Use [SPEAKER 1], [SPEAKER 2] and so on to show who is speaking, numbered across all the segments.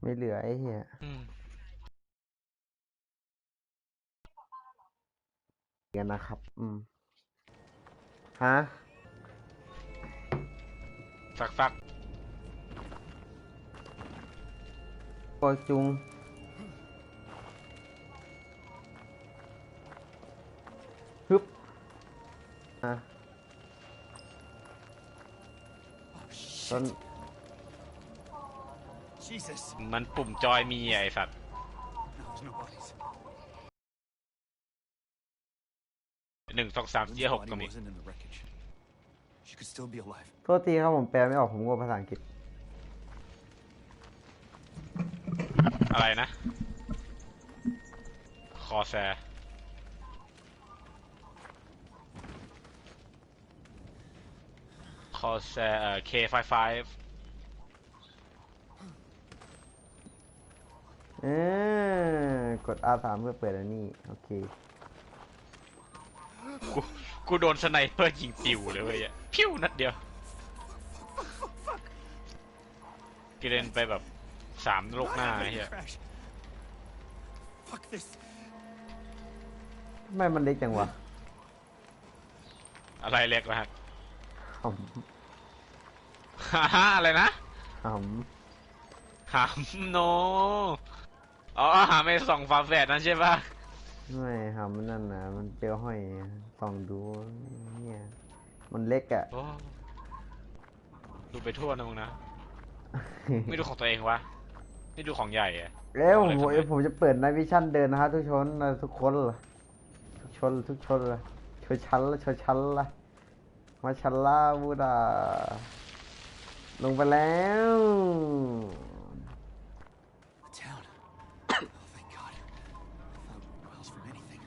[SPEAKER 1] ไม่เหลือไอ้เหี้ย
[SPEAKER 2] อืม
[SPEAKER 1] กันนะครับ อืม ฮะ
[SPEAKER 2] ฟักฟัก
[SPEAKER 1] ปอจุง ฮึบ อะ
[SPEAKER 3] Oh
[SPEAKER 1] ตอน
[SPEAKER 3] shit! Jesus!
[SPEAKER 2] มันปุ่มจอยมีไอสัตว์
[SPEAKER 3] No, there's no bodies.
[SPEAKER 2] หนึ่งสองสาม
[SPEAKER 3] Looks
[SPEAKER 2] สี่
[SPEAKER 3] like
[SPEAKER 2] หก
[SPEAKER 3] Lima
[SPEAKER 2] ก็มี
[SPEAKER 3] wasn't in the wreckage. She could still be alive.
[SPEAKER 1] โทษทีครับผมแปลไม่ออกผมก็ภาษาอังกฤษ
[SPEAKER 2] อะไรนะ คอแซคอแซเอ่อ K55
[SPEAKER 1] ออกด R3 เพื่อเปิดอันนี้ โอเค
[SPEAKER 2] กูกูโดนสไนเปอร์ยิงปิวเลยเว้ยอะพิ้วนัดเดียวกิเลนไปแบบสามโลกหน้าไอ้เฮีย
[SPEAKER 3] Crash. Fuck this.
[SPEAKER 1] ทำไมมันเล็กจังวะ
[SPEAKER 2] อะไรเล็กนะฮะ
[SPEAKER 1] ห
[SPEAKER 2] ฮ่าฮ่าอะไรนะำ
[SPEAKER 1] ห
[SPEAKER 2] หามโน อ๋อหามไอ้สองฝาแฝดนั่นใช่ปะำ
[SPEAKER 1] ไม่หำมันนั่นนะมันเจอห้อยส่องดูเนี่ยมันเล็กอะ
[SPEAKER 2] โอ้ดูไปทั่วนะมึงนะ ไม่ดูของตัวเองวะ ไม่ดูของใหญ่อะ
[SPEAKER 1] เอ้วผม
[SPEAKER 2] เอาเลยครับ
[SPEAKER 1] ผมจะเปิดในวิชั่นเดินนะครับทุกชนนะทุกคนล่ะทุกชนทุกชนละชนชั้นละชนชั้นละมาชันล่าบูดาลงไปแล้ว
[SPEAKER 3] The town. oh, thank God. I thought miles from anything.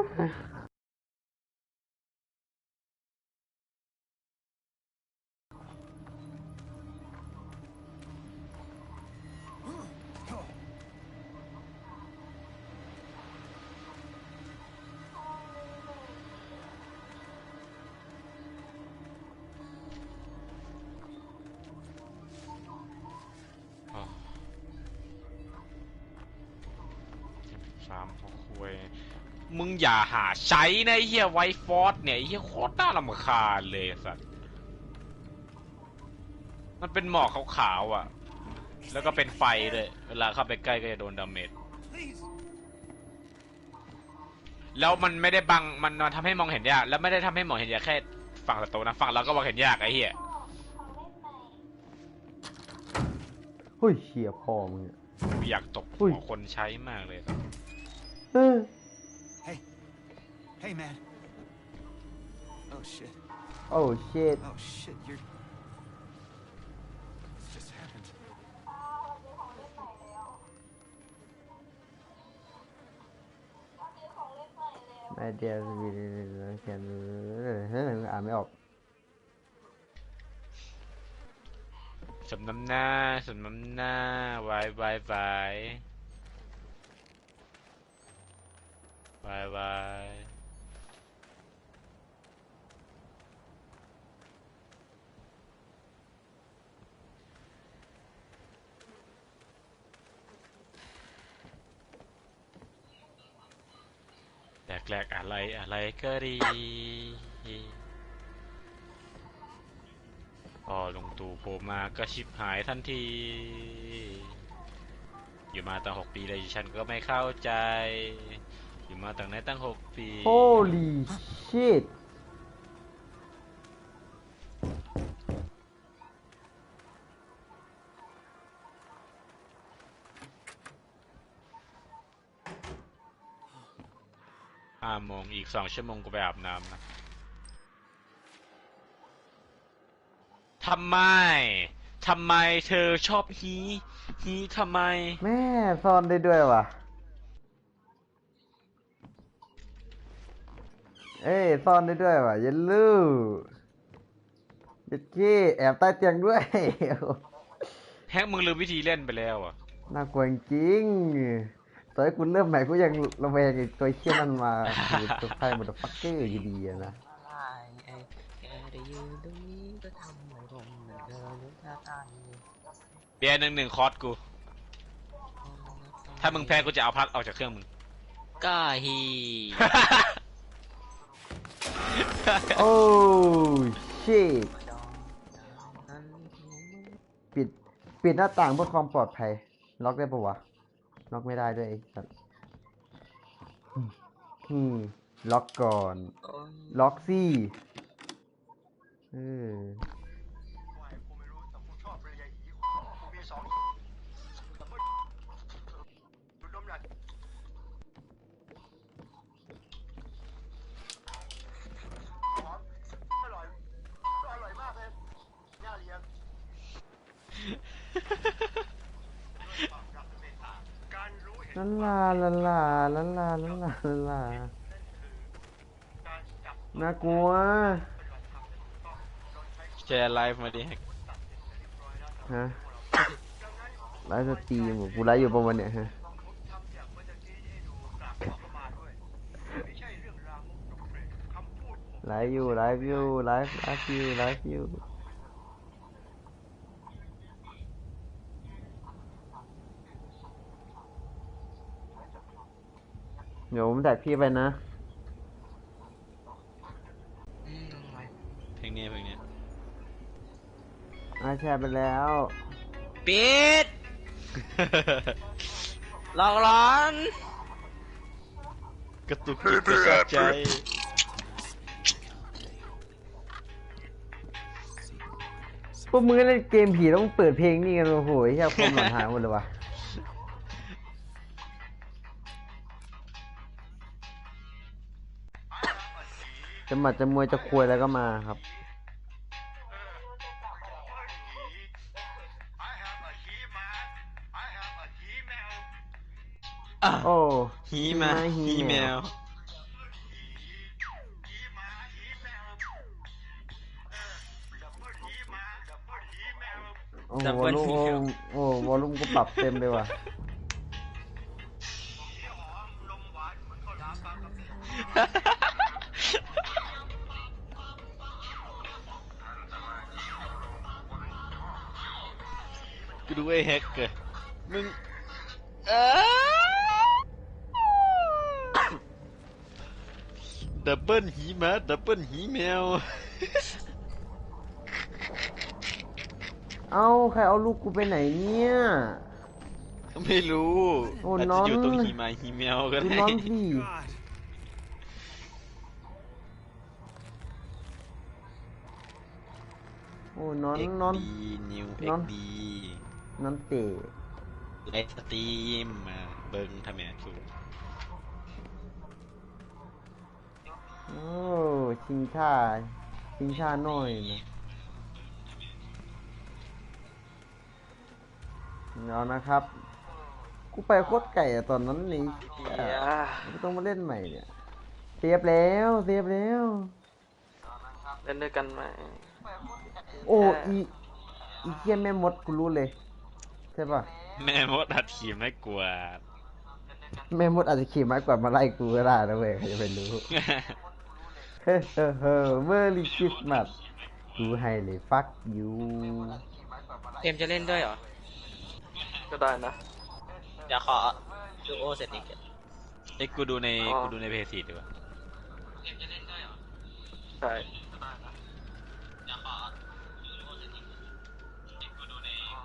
[SPEAKER 2] อ๋ อย่าหาใช้นะไอ้เฮียไวฟอร์ดเนี่ยไอ้เฮียโคตรน่ารำคาญเลยไอ้สัสมันเป็นหมอกขาวๆอะ แล้วก็เป็นไฟด้วยเวลาเข้าไปใกล้ก็จะโดนดาเมจ
[SPEAKER 3] Please.
[SPEAKER 2] แล้วมันไม่ได้บังมันมันทำให้มองเห็นยาก แล้วไม่ได้ทำให้มองเห็นยากแค่ฝั่งศัตรูนะฝั่งเราก็มองเห็นยากไอ้เหี้ย
[SPEAKER 1] เฮ้ยเฉียพ่อมึงเนี่ย
[SPEAKER 2] กูอยากตบ
[SPEAKER 1] อุ้ย
[SPEAKER 2] หัวคนใช้มากเลย
[SPEAKER 1] เออ
[SPEAKER 3] Hey. Hey, man. Oh, shit.
[SPEAKER 1] โอ้เชิด
[SPEAKER 3] Oh, shit. You're. This just happened.
[SPEAKER 1] ไอเดียวีเขียนอ่านไม่ออก
[SPEAKER 2] สมน้ำหน้าสมน้ำหน้าไวายวายวายวายวาย แรกๆอะไรอะไรก็ดีพอลงตู่โผล่มาก็ชิบหายทันที อยู่มาตั้งหกปีเลยฉันก็ไม่เข้าใจ อยู่มาตั้งไหนตั้งหกปี
[SPEAKER 1] Holy shit
[SPEAKER 2] สองชั่วโมงก็ไปอาบน้ำนะทำไม ทำไมเธอชอบฮี ฮีทำไม
[SPEAKER 1] แม่ซ่อนได้ด้วยว่ะเอ้ยซ่อนได้ด้วยว่ะเยันลูยัดกี้แอบใต้เตียงด้วย
[SPEAKER 2] แฮกมึงลืมวิธีเล่นไปแล้วอะ
[SPEAKER 1] น่ากลัวจริง ตอนที่คุณเริ่มใหม่กูยังระแวงไอ้ตัวเชี่ยนั่นมาคือตัวไพ่มอเตอร์ฟักเกอร์อยู่ดีอะนะ
[SPEAKER 4] อะไรไอ้แกได้ยืนตรงนี้ก็ทำให้ผมเหมือนเดิมนึกท่าทาง
[SPEAKER 2] เบียร์หนึ่งหนึ่งคอร์สกู ถ้ามึงแพ้กูจะเอาพัดออกจากเครื่องมึง
[SPEAKER 4] ก้าฮี
[SPEAKER 1] โอ้ชิตปิด ปิดหน้าต่างเพื่อความปลอดภัย ล็อกได้ปะวะ ล็อกไม่ได้ด้วยไอ้สัตว์อืมล็อกก่อน ล็อกสิเออ ลาลาลาลาลาลาลาลาลาลาน่ากลัว
[SPEAKER 2] แชร์ไลฟ์มาดิ
[SPEAKER 1] ฮะไลฟ์สตรีมเหรอกูไลฟ์อยู่ประมาณเนี่ยฮะไลฟ์อยู่ไลฟ์อยู่ไลฟ์ไลฟ์อยู่ไลฟ์อยู่ เดี๋ยวผมแท็กพี่ไปนะ
[SPEAKER 2] เพลงนี้เพลงนี้
[SPEAKER 1] อาแชร์ไปแล้ว
[SPEAKER 4] ปิดหลอกหลอน
[SPEAKER 2] กระตุกจิตกระชากใจ
[SPEAKER 1] พวกมึงเล่นเกมผีต้องเปิดเพลงนี่กันโอ้โหไอ้เหี้ยความหลอนหายหมดเลยวะ จะหมัดจะมวยจะควยแล้วก็มาครับ
[SPEAKER 2] อะ
[SPEAKER 1] โอ้
[SPEAKER 2] ฮีมา
[SPEAKER 1] ฮี
[SPEAKER 2] ฮี
[SPEAKER 1] แม
[SPEAKER 2] แม
[SPEAKER 1] ว
[SPEAKER 2] ว
[SPEAKER 1] โอ้โหวอลลุ่มโอ้โหวอลลุ่มก็ปรับเต็มเลยว่ะ
[SPEAKER 2] กูดูไอ้แฮกเกอร์มึงดับเบิลหีมาดับเบิลหีแมว
[SPEAKER 1] เอ้าใครเอาลูกกูไปไหนเนี่ย
[SPEAKER 2] ไม่รู้
[SPEAKER 1] โอ้
[SPEAKER 2] อาจ
[SPEAKER 1] น้
[SPEAKER 2] จะ
[SPEAKER 1] อง
[SPEAKER 2] อยู่ตรงหีมาหีแมวก็
[SPEAKER 1] ดู
[SPEAKER 2] ได้
[SPEAKER 1] น้องสิ
[SPEAKER 3] God.
[SPEAKER 1] โอ้นอน
[SPEAKER 2] เอ็ก
[SPEAKER 1] นอน
[SPEAKER 2] ดีนิว
[SPEAKER 1] น้
[SPEAKER 2] เอ็
[SPEAKER 1] อกง
[SPEAKER 2] ดี
[SPEAKER 1] นอนเตะ
[SPEAKER 2] ไลฟ์สตรีมมาเบิ้งทำไมถูก
[SPEAKER 1] โอ้ชิงช่าชิงช่าน้อยนะเอานะครับ กูไปโคตรไก่อะตอนนั้นนี่ไม่ต้องมาเล่นใหม่เนี่ยเสียบแล้วเสียบแล้ว
[SPEAKER 4] เล่นด้วยกันไหม
[SPEAKER 1] โอ้อีอีเกียแม่มดกูรู้เลยใช่ป่ะ
[SPEAKER 2] แม่มดอัดขีมไม่กลัว
[SPEAKER 1] แม่มดอาจจะขี่ไม้กวาดมาไล่กูก็ได้นะเว้ยใครจะไปรู้ เฮ้อเฮ้อเฮ้อเมอร์รี่คริสต์มาสกูให้เลยฟักยู
[SPEAKER 4] เตรียมจะเล่นด้วยเหรอ
[SPEAKER 5] ก็ได้นะ
[SPEAKER 4] เดี๋ยวขอดูโอเสร็จอีก
[SPEAKER 2] ไอ้ยกูดูใน
[SPEAKER 5] อ๋อ
[SPEAKER 2] กูดูในเพจสีดีกว่า
[SPEAKER 5] ใช่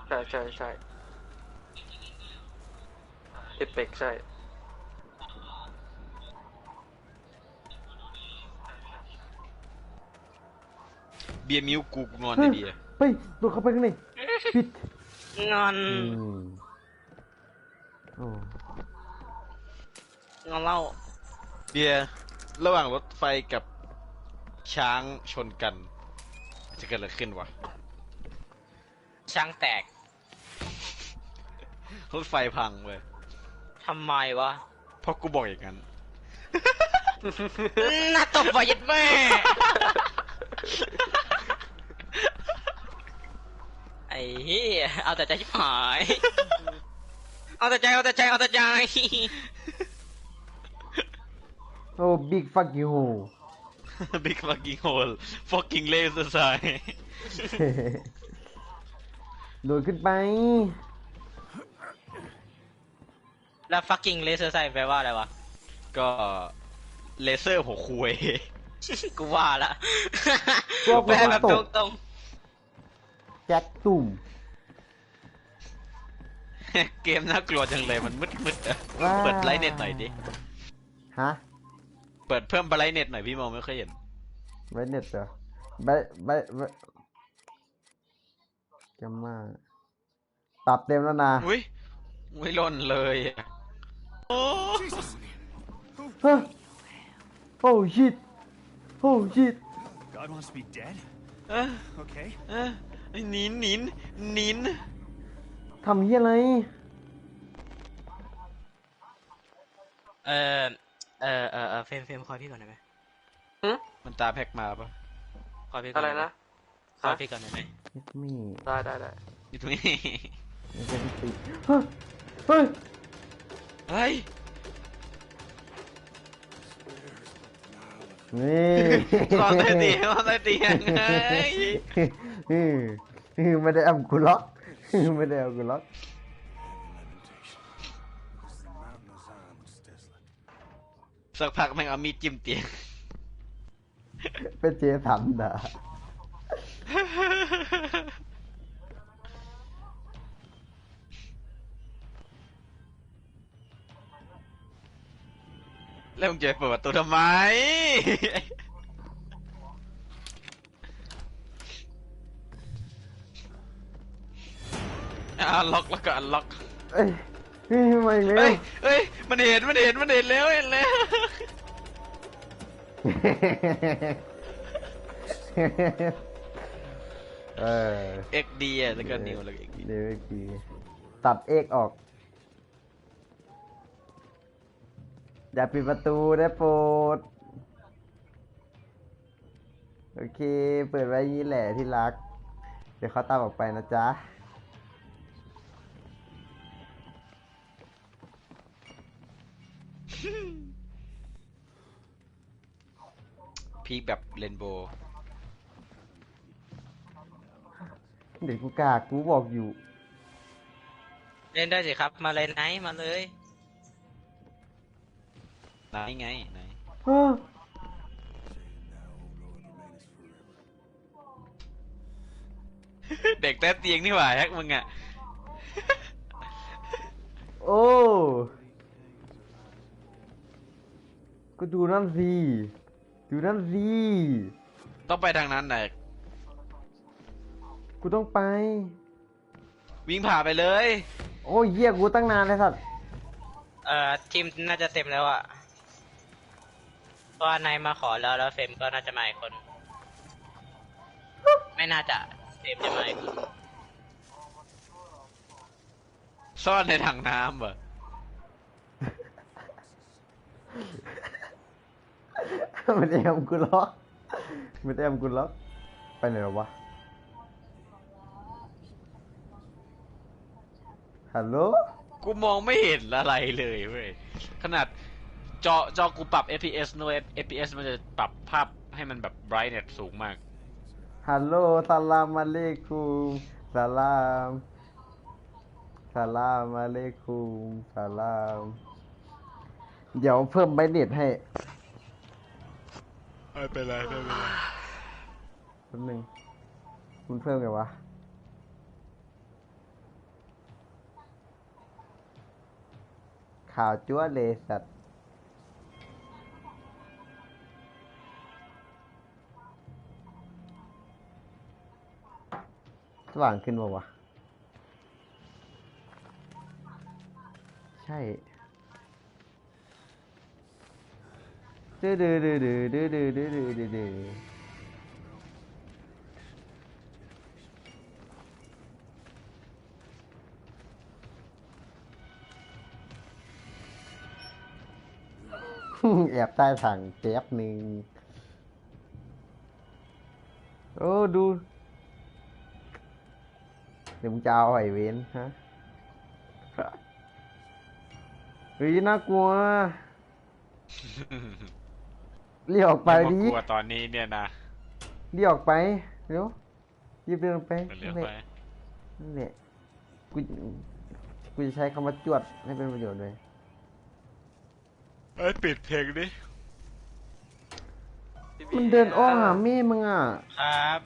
[SPEAKER 5] ใช่ใช่ใช่ เอเปกใช่
[SPEAKER 2] เบียร์มิวกูกูงอนใน
[SPEAKER 1] เฮ้ย
[SPEAKER 2] เบียร์
[SPEAKER 1] เฮ้ยตัวเข้าไปข้างในปิด
[SPEAKER 4] งอน
[SPEAKER 1] อืมโอ้
[SPEAKER 4] งอนเล่า
[SPEAKER 2] เบียร์ระหว่างรถไฟกับช้างชนกัน จะเกิดอะไรขึ้นวะ
[SPEAKER 4] ช้างแตก
[SPEAKER 2] รถไฟพังเว้ย
[SPEAKER 4] ทำไมวะ
[SPEAKER 2] เพราะกูบอกอย่างนั้น
[SPEAKER 4] น่าตบวายัดแม่ ไอ้เหี้ยเอาแต่ใจชิบหาย เอาแต่ใจ เอาแต่ใจ เอาแต่ใจ
[SPEAKER 1] โอ้บิ๊กฟักยู
[SPEAKER 2] Big fucking hole fucking laser sign
[SPEAKER 1] โดดขึ้นไป
[SPEAKER 4] แล้ว fucking laser sight แปลว่าอะไรวะ
[SPEAKER 2] ก็เลเซอร์หัวคุย
[SPEAKER 4] กูว่าละ
[SPEAKER 1] พวก
[SPEAKER 4] แปลแบบ
[SPEAKER 1] ต
[SPEAKER 4] ต
[SPEAKER 1] ก
[SPEAKER 4] รง
[SPEAKER 1] แจ็คตุ่ม
[SPEAKER 2] เกมน่ากลัวจังเลยมันมืดมืดๆอะ
[SPEAKER 1] ว้า
[SPEAKER 2] เปิดไลท์เน็ตหน่อยดิ
[SPEAKER 1] ฮะ
[SPEAKER 2] เปิดเพิ่มไลท์เน็ตหน่อยพี่มองไม่ค่อยเห็น
[SPEAKER 1] ไว้เน็ตเหรอไบไบไบจะมาปรับเต็มแล้วนะ
[SPEAKER 2] อุ้ยไม่ล่นเลยอะ โอ้
[SPEAKER 3] Jesus!
[SPEAKER 1] ฮะโอ้ชิตโอ้ชิต
[SPEAKER 3] God wants to be dead?
[SPEAKER 2] เอ้อ
[SPEAKER 3] Okay.
[SPEAKER 2] เอ้อหนินหนินหนิน
[SPEAKER 1] ทำเฮียอะไร
[SPEAKER 4] ๆเออเออเออเออเฟรมเฟรมคอยพี่ก่อนได้ไหม
[SPEAKER 2] มันตาแพ็กมาปะ
[SPEAKER 4] คอยพี่ก่อน
[SPEAKER 5] อะไร
[SPEAKER 4] ด้หม
[SPEAKER 5] นะ
[SPEAKER 4] คอยพี่ก่อนได้ไหม
[SPEAKER 1] นิดมี่
[SPEAKER 5] ได้ได้ได้
[SPEAKER 2] นี่ตรงนี้
[SPEAKER 1] ไม่ใช่พี่ติฮะเฮ้ย
[SPEAKER 2] เฮ้ย
[SPEAKER 1] นี่
[SPEAKER 2] นอนใต้เตียงนอนใต้เตียงเฮ้ย
[SPEAKER 1] อืมอืมไม่ได้เอากูล็อกไม่ได้เอากูล็อก
[SPEAKER 2] สักพักแม่งเอามีดจิ้มเตียง
[SPEAKER 1] เป็นเจสันด่า
[SPEAKER 2] แล้วมึงจะไปเปิดประตูทำไมอันล็อกแล้วก็อันล็อก
[SPEAKER 1] เอ้ยเฮ้ยมาอีกแล้
[SPEAKER 2] เฮ้
[SPEAKER 1] วย
[SPEAKER 2] เฮ้ย มันเห็น มันเห็น มันเห็นแล้วเห็นแล้ว
[SPEAKER 1] เออ
[SPEAKER 2] เอ็กดีอะแล้วก็นิวแล้วก็เอ็กดี
[SPEAKER 1] เดี๋ยวอีกทีตัดเอกออก อย่าปิดประตูได้โปรด โอเค เปิดไว้อยางนี้แหละที่รัก เดี๋ยวเขาตามออกไปนะจ๊ะ
[SPEAKER 2] พีคแบบเรนโบว์
[SPEAKER 1] เดี๋ยวกูกล้ากูบอกอยู่
[SPEAKER 4] เล่นได้สิครับ มาเลยไหนมาเลย
[SPEAKER 2] ไหนไงไหน
[SPEAKER 1] เฮ้อ
[SPEAKER 2] เด็กแต่เตียงนี่หว่าแฮกมึงอะ
[SPEAKER 1] โอ้ ก็ดูนั่นสิ ดูนั่นสิ
[SPEAKER 2] ต้องไปทางนั้นแหละ
[SPEAKER 1] กูต้องไป
[SPEAKER 2] วิ่งผ่าไปเลย
[SPEAKER 1] โอ้ยเหี้ยกูตั้งนานเลยสัตว์
[SPEAKER 4] เอ่อทีมน่าจะเต็มแล้วอะ เพราะว่านายมาขอแล้วแล้วเฟรมก็น่าจะมาอีกคน ไม่น่าจะเฟรมจะมาอีกคน
[SPEAKER 2] ซ่อนในถังน้ำเหรอ
[SPEAKER 1] มันแอมกูล็อกมันแอมกูล็อก ไปไหนหรอวะ ฮัลโหล
[SPEAKER 2] กูมองไม่เห็นอะไรเลยเว้ย ขนาด จอจอกูปรับ FPS โน้ FPS มันจะปรับภาพให้มันแบบ brightness สูงมาก
[SPEAKER 1] ฮัลโหลสลามอะเลคุมสลามสลามอะเลคุมสลาม เดี๋ยวเพิ่มไบเน็ตให้
[SPEAKER 2] ไม่เป็นไรไม่เป็นไร
[SPEAKER 1] แป๊บนึงมันเพิ่มไงวะ ข่าวจั๊วเลยสัตว์ สว่างขึ้นป่าวะ ใช่ดื้อดื้อดื้อดื้อดื้อดื้อดื้อดื้อดื้อดื้อแอบใต้ถังแป๊บหนึ่งโอ้ดู ดี๋ยวมึงจะเอาไอ้เวนฮะเฮ้ยน่ากลัวเรียกออกไป
[SPEAKER 2] ม่
[SPEAKER 1] ดิ
[SPEAKER 2] ว่ากลัวตอนนี้เนี่ยนะ
[SPEAKER 1] เรียกออกไปเร็วรีบเดินไป
[SPEAKER 2] เดี๋ยวเลี้ยวไป
[SPEAKER 1] นี่แหละกูกูจะใช้คำว่าจวดให้เป็นประโยชน์เลย
[SPEAKER 2] เอ้ยปิดเพลงดิ
[SPEAKER 5] พี่บี
[SPEAKER 1] มันเดินอ้อมหาแม่มึงอะ
[SPEAKER 4] ครับ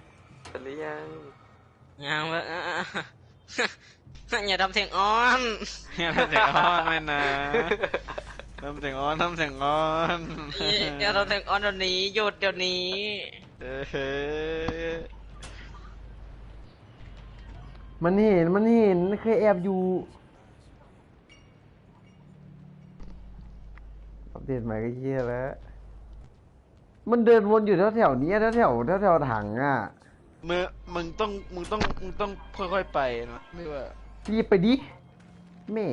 [SPEAKER 5] เสร็จหรือยัง
[SPEAKER 4] ยังวะอย่าทำเสียงอ้อน
[SPEAKER 2] อย่าทำเสียงอ้อนไม่นะทำเสียงอ้อนทำเสียงอ้อน
[SPEAKER 4] อย่าทำเสียงอ้อนเดี๋ยวนี้หยุดเดี๋ยวนี้
[SPEAKER 2] เอ้ย
[SPEAKER 1] มันเห็นมันเห็นเคยแอบอยู่อัปเดตใหม่ก็เยี่ยแล้ว มันเดินวนอยู่แถวแถวๆเนี้ยแถวแถวแถวแถวๆถังอะ
[SPEAKER 2] มึงมึงต้องมึงต้องมึงต้องค่อยๆไปนะไม่ว่า
[SPEAKER 1] รีบไปดิแม่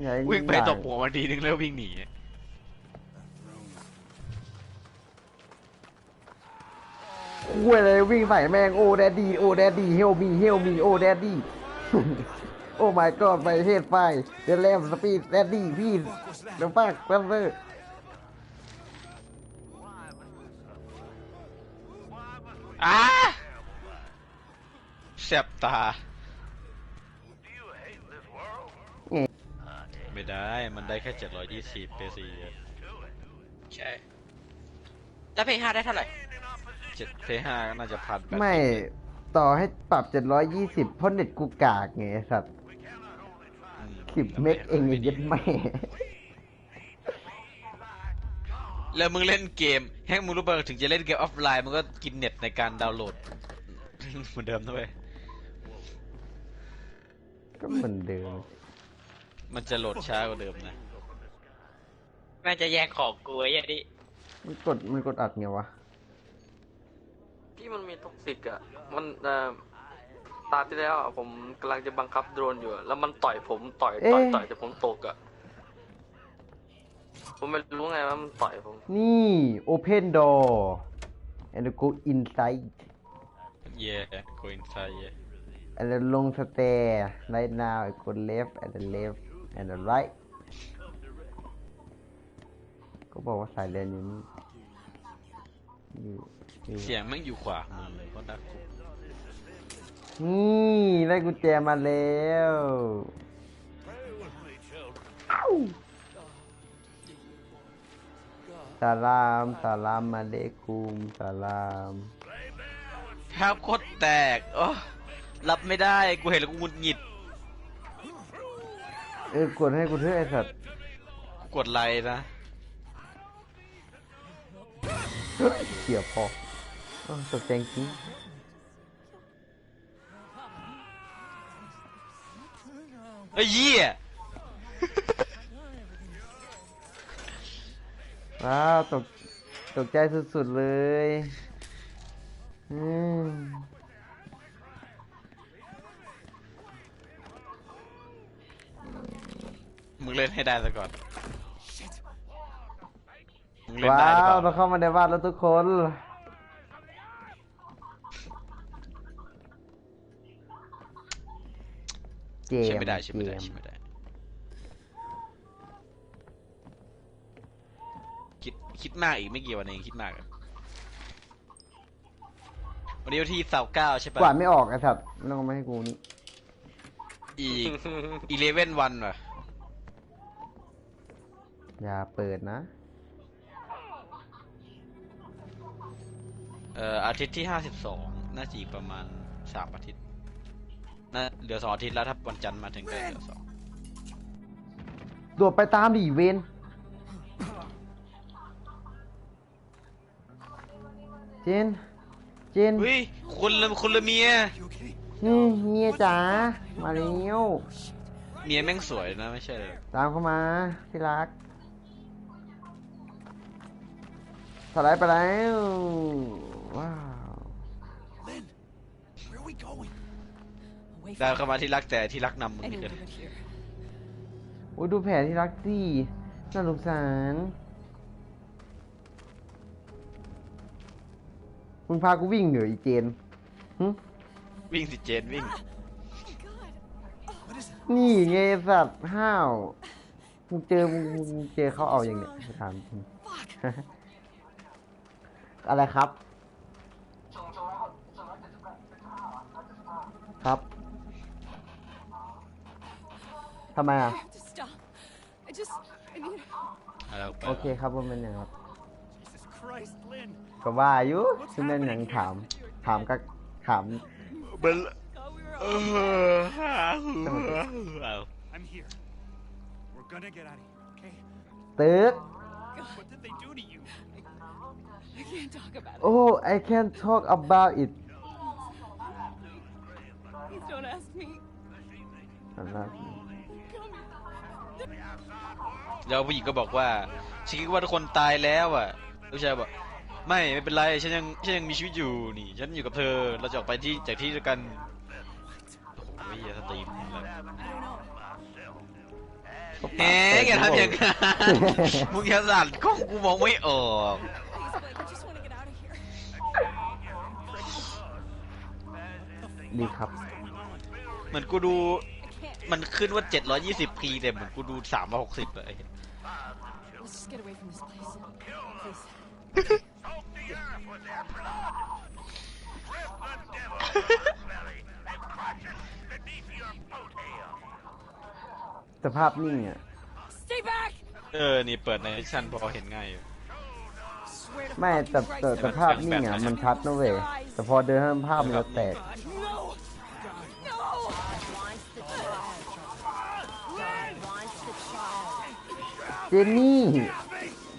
[SPEAKER 1] อย่าให้
[SPEAKER 2] วิ่งไป
[SPEAKER 1] ด้
[SPEAKER 2] ตบหัวมันทีนึงแล้ววิ่งหนี
[SPEAKER 1] คุยอะไรวิ่งใส่แมงโอแดดดี้โอแดดดี้เฮลมีเฮลมีโอแดดดี้ โอ้ my god ไปเทศไฟเดลแลมสปีดแดดดี้พี่เดี๋ยวฟากแป๊บเลย
[SPEAKER 2] อ้าแสบตาไม่ได้ มันได้แค่เจ็ดร้อยยี่สิบเปซี
[SPEAKER 4] ใช่ แล้วเพลงห้าได้เท่าไหร่
[SPEAKER 2] เจ็ดเพห้าน่าจะพัน
[SPEAKER 1] ไม่ต่อให้ปรับ 720เพราะเน็ตกูกากไงไอ้สัตว์สิบเมกเองไอ้เย็ดแม่
[SPEAKER 2] แล้วมึงเล่นเกมแฮงมึงรู้ป่ะถึงจะเล่นเกมออฟไลน์มึงก็กินเน็ตในการดาวน์โหลด เหมือนเดิมนะเว้ย
[SPEAKER 1] ก็เหมือนเดิม
[SPEAKER 2] มันจะโหลดช้ากว่าเดิมนะ
[SPEAKER 4] แม่งจะแย่งของกูไอ้เหี้ยดิ
[SPEAKER 1] มันกดมันกดอัดไงวะ
[SPEAKER 5] พี่มันมีท็อกซิกอะ มันเอ่อตาที่แล้วอะผมกำลังจะบังคับโดรนอยู่อะแล้วมันต่อยผมต่อยต่อย
[SPEAKER 1] เอ๊ะ
[SPEAKER 5] ต่อยจนผมตกอะ ผมไม่รู้ไงว่ามันต่อยผม
[SPEAKER 1] นี่ open door and go inside
[SPEAKER 2] เย่โกอินไซเย่
[SPEAKER 1] and then ลงสเตร์ right now I go left and the left and the right ก็บอกว่าสายเรียนอยู่นี่อยู่อยู่
[SPEAKER 2] เสียงแม่งอยู่ขวามือก็น่ากลัว
[SPEAKER 1] นี่ได้กุญแจมาแล้วอ้าว สลามสลามมาเลคุมสลาม
[SPEAKER 2] ภาพโคตรแตกโอ้รับไม่ได้ กูเห็นแล้วกูหงุดหงิด
[SPEAKER 1] เออกดให้กูเถอะไอสัตว์
[SPEAKER 2] กูกดไลค์นะ
[SPEAKER 1] เกี่ยวพอเออตกใจจริง
[SPEAKER 2] เอ้ยเยี่ย
[SPEAKER 1] ว้าวตกตกใจสุดๆเลยอืม
[SPEAKER 2] มึงเล่นให้ได้ซะก่อนมึงเล่น
[SPEAKER 1] ว้า
[SPEAKER 2] ได้หรือเป
[SPEAKER 1] ว
[SPEAKER 2] ล่า
[SPEAKER 1] เราเข้ามาในบ้านแล้วทุกคน เกม
[SPEAKER 2] ใช่ไม่ได้ใช่ไม่ได้
[SPEAKER 1] เก
[SPEAKER 2] ใช่ไม่ได้ คิดคิด มากอีกไม่กี่วันเองคิดมากอะวันนี้วันที่สาเก้าใช่ปะ
[SPEAKER 1] กวาดไม่ออกไอ้สัตว์ไม่ต้องเอามาให้กูนี่
[SPEAKER 2] อีกอีเลเว่นวันว่ะ
[SPEAKER 1] อย่าเปิดนะ
[SPEAKER 2] เอ่ออาทิตย์ที่ห้าสิบสองน่าจะอีกประมาณสามอาทิตย์น่าเหลือสองอาทิตย์แล้วถ้าวันจันทร์มาถึงก็เหลือสอง
[SPEAKER 1] โดดไปตามดิเวน จนเจน
[SPEAKER 2] เฮ้ยคนละคนละเมีย
[SPEAKER 3] You okay?
[SPEAKER 1] นี่เฮียจ๋ามาแล้ว
[SPEAKER 2] เมียแม่งสวยนะไม่ใช่เลย
[SPEAKER 1] ตามเข้ามาที่รักสไลด์ไปแล้วว้าว
[SPEAKER 3] Lynn, where are we going?
[SPEAKER 6] Away
[SPEAKER 2] ได้
[SPEAKER 6] from
[SPEAKER 2] เข้ามาที่รักแต่ที่รักนำมึงนี่
[SPEAKER 6] anyone
[SPEAKER 2] เกิน
[SPEAKER 6] but here.
[SPEAKER 1] โอ้ยดูแผลที่รักสิน่าสงสาร มึงพากูวิ่งเหนื่ออีเจน
[SPEAKER 2] วิ่งสิเจนวิ่ง
[SPEAKER 1] นี่ไงสัตว์ห้าวมึงเจอมึงเจอเขาเอาอย่างเนี้ยถามอะไรครับ ครับทำไมอะโอเคครับว่มันเป็นอย่างครับ ก็ว่าอยู่ที่เป็นอย่างถาม ถามก็ถาม
[SPEAKER 2] เบิล
[SPEAKER 6] Thought we were
[SPEAKER 2] เอ
[SPEAKER 6] all.
[SPEAKER 2] อเอา
[SPEAKER 3] I'm here. We're gonna get out of here, okay?
[SPEAKER 1] ตึก
[SPEAKER 3] What did they do to you?
[SPEAKER 6] I can't talk about it.
[SPEAKER 1] โอ้ I can talk about it
[SPEAKER 6] Please don't ask me.
[SPEAKER 1] อันนั้น
[SPEAKER 6] Kill me.
[SPEAKER 2] แล้วผู้หญิงก็บอกว่าฉันคิดว่าทุกคนตายแล้วอะ ลูกชายบอกไม่ไม่เป็นไรฉันยังฉันยังมีชีวิตอยู่นี่ ฉันอยู่กับเธอเราจะออกไปที่จากที่เดียวกันโอ้โหสตรีมแล้ว
[SPEAKER 6] I don't know.
[SPEAKER 2] แหมอย่าทำอย่างนั้นมึงอย่าสั่นกล้องกูมองไม่ออก
[SPEAKER 6] Please, Blake, I just want to get out of here.
[SPEAKER 1] ดีครับ
[SPEAKER 2] เหมือนกูดู
[SPEAKER 6] I can't.
[SPEAKER 2] มันขึ้นว่า 720p แต่เหมือนกูดู360เลย
[SPEAKER 6] Let's just get away from this place. Please.
[SPEAKER 1] สภาพนิ่งอะ
[SPEAKER 6] Stay back!
[SPEAKER 2] เออ นี่เปิดในชั้นพอเห็นง่ายอยู่
[SPEAKER 6] Swear to
[SPEAKER 1] ไม่
[SPEAKER 6] fucking
[SPEAKER 1] แต่
[SPEAKER 6] Christ,
[SPEAKER 1] แต่
[SPEAKER 6] I'm
[SPEAKER 1] สภาพนิ่งอะ มันชัดนะเว้ยแต่พอเดินข้ามภาพมันจะแตก
[SPEAKER 6] No!
[SPEAKER 1] เจนนี่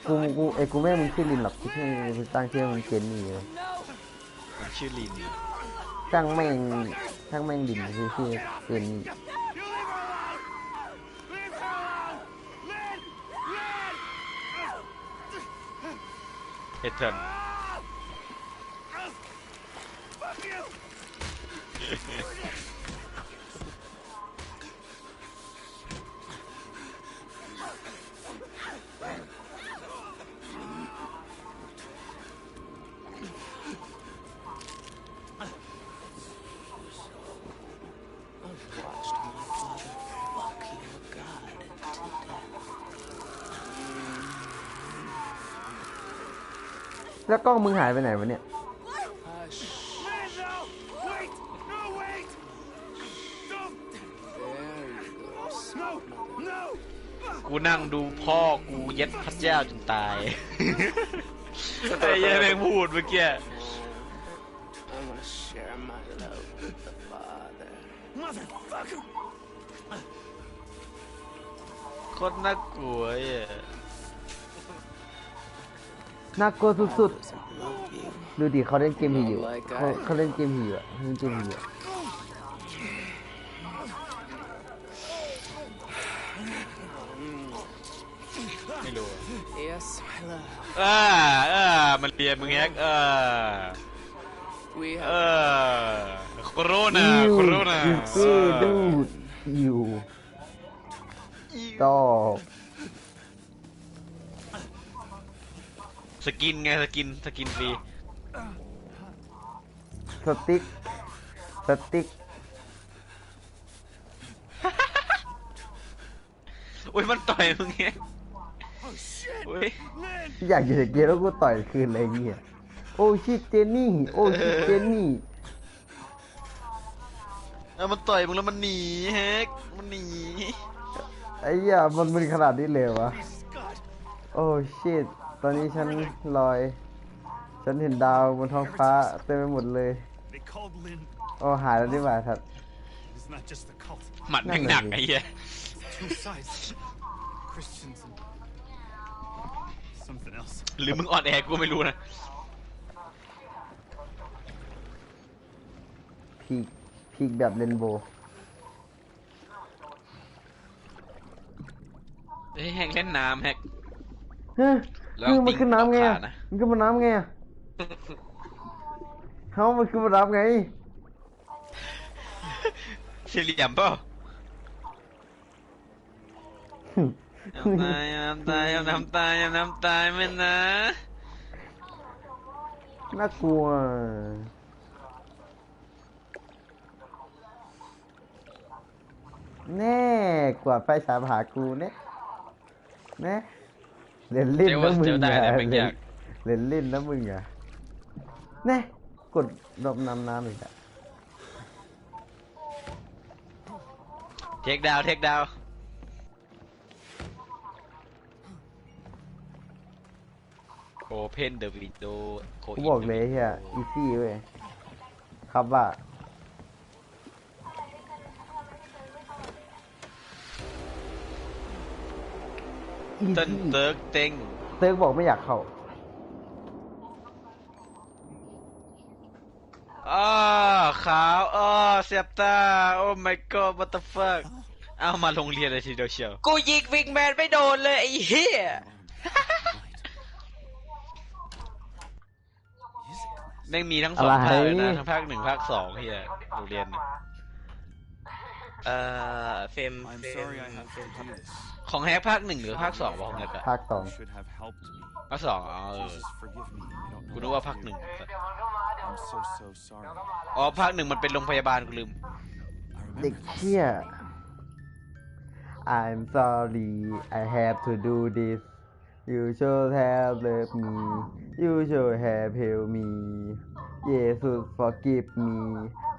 [SPEAKER 1] กูกูไอ้กูแม่งมึงชื่อลินหรอกที่ชื่อกูตั้งชื่อมึงเจนนี่เลย
[SPEAKER 6] No!
[SPEAKER 2] มันชื่อลิน
[SPEAKER 1] ช่างแม่งช่างแม่งลินชื่อชื่อเจนนี่
[SPEAKER 2] เอเทิร์น
[SPEAKER 1] ล้วกล้องมึงหายไปไหนวะเนี่ย
[SPEAKER 3] Wait! No, wait! Don't! No! No!
[SPEAKER 2] กูนั่งดูพ่อกูเย็ดพระเจ้าจนตาย ไอ้เหี้ยังแม่งพูดเมื่อกี้
[SPEAKER 7] I'm gonna share my love with the Father.
[SPEAKER 3] Motherfucker!
[SPEAKER 2] โคตรน่ากลัวอะ
[SPEAKER 1] น่ากลัวสุด
[SPEAKER 7] Love you.
[SPEAKER 1] ๆดูดิเขาเล่นเกมผีอยู่เขาเขาเล่นเกมผีอยู่อะเขาเล่นเกมผีอยู่อะ
[SPEAKER 2] ไม่รู้อะ
[SPEAKER 7] Yes, my love.
[SPEAKER 2] เออเออมันเรียนมึงแฮกเออ
[SPEAKER 7] We
[SPEAKER 2] เอ
[SPEAKER 7] have
[SPEAKER 2] อโคโรนา
[SPEAKER 1] อิว
[SPEAKER 2] โคโรนา
[SPEAKER 1] อิวเซ่ดูดอยู่ต่อ
[SPEAKER 2] สกินไงสกินสกินฟรี
[SPEAKER 1] สติ๊กสติ๊ก
[SPEAKER 2] อุ้ยมันต่อยมึงไง
[SPEAKER 3] Oh shit!
[SPEAKER 2] อุ้ย
[SPEAKER 3] Lynn!
[SPEAKER 1] อยากอยู่ในเกมแล้วกูต่อยคืนอะไรเงี้ยโอ้ชิเจนนี่โอ้ชิเจนนี่
[SPEAKER 2] เออมันต่อยมึงแล้วมันหนีแฮกมันหนี
[SPEAKER 1] ไอ้เหี้ยมันเป็นขนาดนี้เลยวะ
[SPEAKER 3] God!
[SPEAKER 1] โอ้ชิต ตอนนี้ฉันลอย ฉันเห็นดาวบนท้องฟ้าเต็มไปหมดเลย
[SPEAKER 3] They called Lynn.
[SPEAKER 1] โอ้หายแล้วดีกว่าครับ
[SPEAKER 3] It's not just the cult.
[SPEAKER 2] หมัดแม่งหนักไอ้เหี้ย
[SPEAKER 3] Two sides. Christians and something else.
[SPEAKER 2] หรือมึงอ่อนแอกูไม่รู้นะ
[SPEAKER 1] พีกพีกแบบเรนโบว์
[SPEAKER 2] เฮ้ยแฮกเล่นน้ำแฮก
[SPEAKER 1] เฮ้ย
[SPEAKER 2] แล้ว
[SPEAKER 1] คือมันขึ้นน้ำไง
[SPEAKER 2] ปิ้ง
[SPEAKER 1] อะ
[SPEAKER 2] เอาขานะ
[SPEAKER 1] มันขึ้นมาน้ำไงอะเขามันขึ้นมาน้ำไง
[SPEAKER 2] สี่เหลี่ยมเปล่าน้ำตายน้ำตายน้ำตายน้ำตายไม่นะ
[SPEAKER 1] น่ากลัวแน่กว่าไฟฉายมาหากูเนี่ยแน่ เล่นลิ้น
[SPEAKER 2] เจ
[SPEAKER 1] นะวมึง
[SPEAKER 2] อได้
[SPEAKER 1] แต่
[SPEAKER 2] นง
[SPEAKER 1] เล่
[SPEAKER 2] น
[SPEAKER 1] ลิ้นนะมึงอะแน่กดดอบน้ำน้ำอีกอะ
[SPEAKER 2] เทคดาวเทคดาวโคเพนเดอะวิดโด
[SPEAKER 1] กูบอกเลยเฮียอีซี่เว้ยครับว่า อี
[SPEAKER 2] เต้น
[SPEAKER 1] ซี่
[SPEAKER 2] เติร์กเต็ง
[SPEAKER 1] เติร์กบอกไม่อยากเข้า
[SPEAKER 2] อ้าขาวอ้าเสียบตา โอ้ my god what the fuck เอามาโรงเรียนเลยทีเดียวเชียว
[SPEAKER 4] กูยิงวิงแมนไม่โดนเลยไอ้เหี้ย
[SPEAKER 2] แม่งมีทั้งสอง
[SPEAKER 1] อะไร
[SPEAKER 2] ภาคเลยนะ ทั้งภาคหนึ่งภาคสองเฮียโรงเรียนน่ะ
[SPEAKER 4] เอ่อเฟรม
[SPEAKER 3] I'm
[SPEAKER 4] เฟรม
[SPEAKER 3] sorry I have to do this.
[SPEAKER 2] ของแฮกภาคหนึ่งหรือภาคสองวะของแฮกอะ
[SPEAKER 1] ภาคสอง
[SPEAKER 3] You should have helped me.
[SPEAKER 2] ภาคสองอ๋อเออ
[SPEAKER 3] Jesus, forgive me. I don't
[SPEAKER 2] กู
[SPEAKER 3] know
[SPEAKER 2] นึกว่าภาคหนึ่ง
[SPEAKER 3] I'm so so sorry.
[SPEAKER 2] อ๋อภาคหนึ่งมันเป็นโรงพยาบาลกูลืม
[SPEAKER 3] I
[SPEAKER 1] เด็ก
[SPEAKER 3] remember.
[SPEAKER 1] เชี่ย I'm sorry I have to do this You should have loved me You should have helped me Jesus forgive me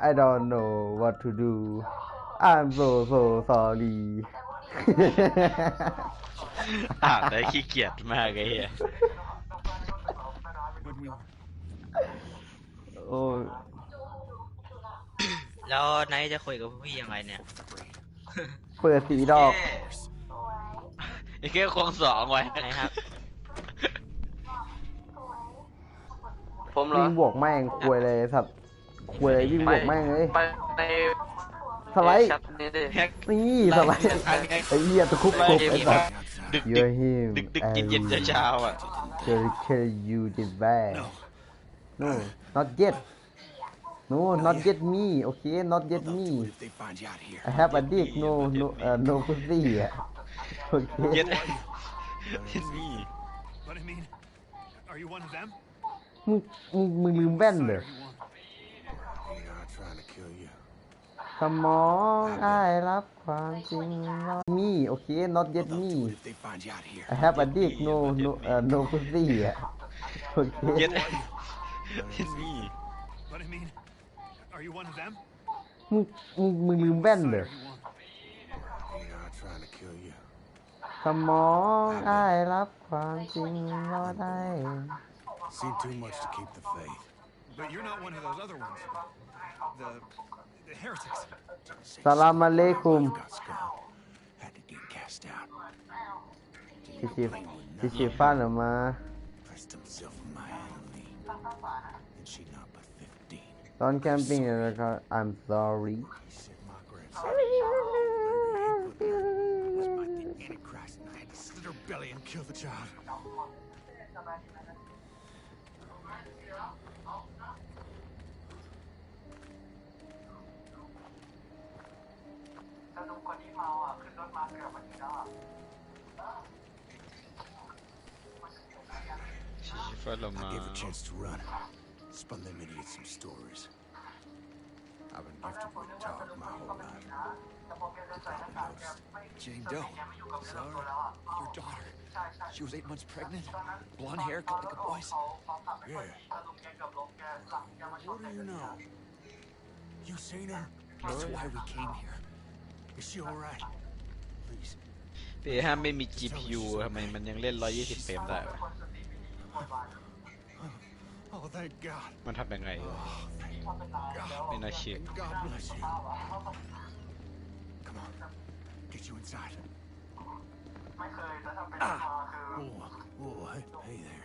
[SPEAKER 1] I don't know what to do I'm so so sorry
[SPEAKER 2] อ่านได้ขี้เกียจมากไอ้เฮีย
[SPEAKER 3] When we were
[SPEAKER 1] โอ้ย
[SPEAKER 4] แล้วไนท์จะคุยกับพี่ยังไงเนี่ย
[SPEAKER 1] เปิดสีดอก
[SPEAKER 2] ไอ้แค่ควงสองไว้
[SPEAKER 4] ไหนครับ
[SPEAKER 5] ผมเหรอ
[SPEAKER 1] วิ่งบวกแม่งควยเลยสัตว์ควยเลยวิ่งบวกแม่งเลย
[SPEAKER 5] ไปใน
[SPEAKER 1] สไลด์
[SPEAKER 5] แชทนี้ดิ
[SPEAKER 2] แฮก
[SPEAKER 1] นี่สไลด์ไอ้เหี้ยตะคุบกบไอ้สัตว์
[SPEAKER 2] ดึกดึก
[SPEAKER 1] You're him
[SPEAKER 2] ดึกดึกเย็นเย็น
[SPEAKER 1] and
[SPEAKER 2] เช้าๆอะ
[SPEAKER 1] Kill kill you did bad No not yet No not yet me okay not yet me
[SPEAKER 3] What if they find you out here?
[SPEAKER 1] I have a dick no no uh, no pussy อะ okay
[SPEAKER 2] เย็นเย็นมี
[SPEAKER 8] But I mean, are you one of them?
[SPEAKER 1] มึงมึงมึงลืมแว่นเหรอ
[SPEAKER 8] Are you one?
[SPEAKER 1] มองอ้ายรับความจริงมี okay not yet me
[SPEAKER 3] What if they find you out here?
[SPEAKER 1] I have a dick no no uh, no pussy อ่ะ okay
[SPEAKER 2] เย็นเย็นมี
[SPEAKER 8] But I mean, are you one of them?
[SPEAKER 1] มึงมึงมึงลืมแว่นเหรอ
[SPEAKER 8] Are you one?
[SPEAKER 3] They are trying to kill you.
[SPEAKER 1] สมองอ้ายรับความจริงบ่ได้
[SPEAKER 3] Seen too much to keep the faith.
[SPEAKER 8] But you're not one of those other ones. The, the heretics.
[SPEAKER 3] Say
[SPEAKER 1] สลามอะลัยคุม
[SPEAKER 3] got skull. Had to get cast out.
[SPEAKER 1] ชิชิชิชิฟ้านออกมา
[SPEAKER 3] Pressed himself in my alley. And she not but 15.
[SPEAKER 1] ตอนแคมปิ้งเนี่ยนะครับ I'm sorry
[SPEAKER 3] He said my grandson. Maybe he put her was my the Antichrist and I had to slit her belly and kill the child.
[SPEAKER 2] ชิชิฟ้าลงมา
[SPEAKER 3] I gave a chance to run. Spun them idiots some stories. I've been gifted with talk my whole life. You probably noticed.
[SPEAKER 8] Jane Doe. Zara, your daughter. She was eight months pregnant. Blonde hair, cut like a boy's.
[SPEAKER 3] Yeah. What do you know? You seen her?
[SPEAKER 8] That's why we came here.
[SPEAKER 3] Is she all right? Please.
[SPEAKER 2] เปห้ามไม่มี GPU ทำไมมันยังเล่น 120 เฟรมได้วะ
[SPEAKER 3] Oh, thank God.
[SPEAKER 2] มันทำยังไงวะไม่น่าเชื่อ
[SPEAKER 3] God bless you. Come on. Get you inside. Ah. Oh, oh, hey, hey there.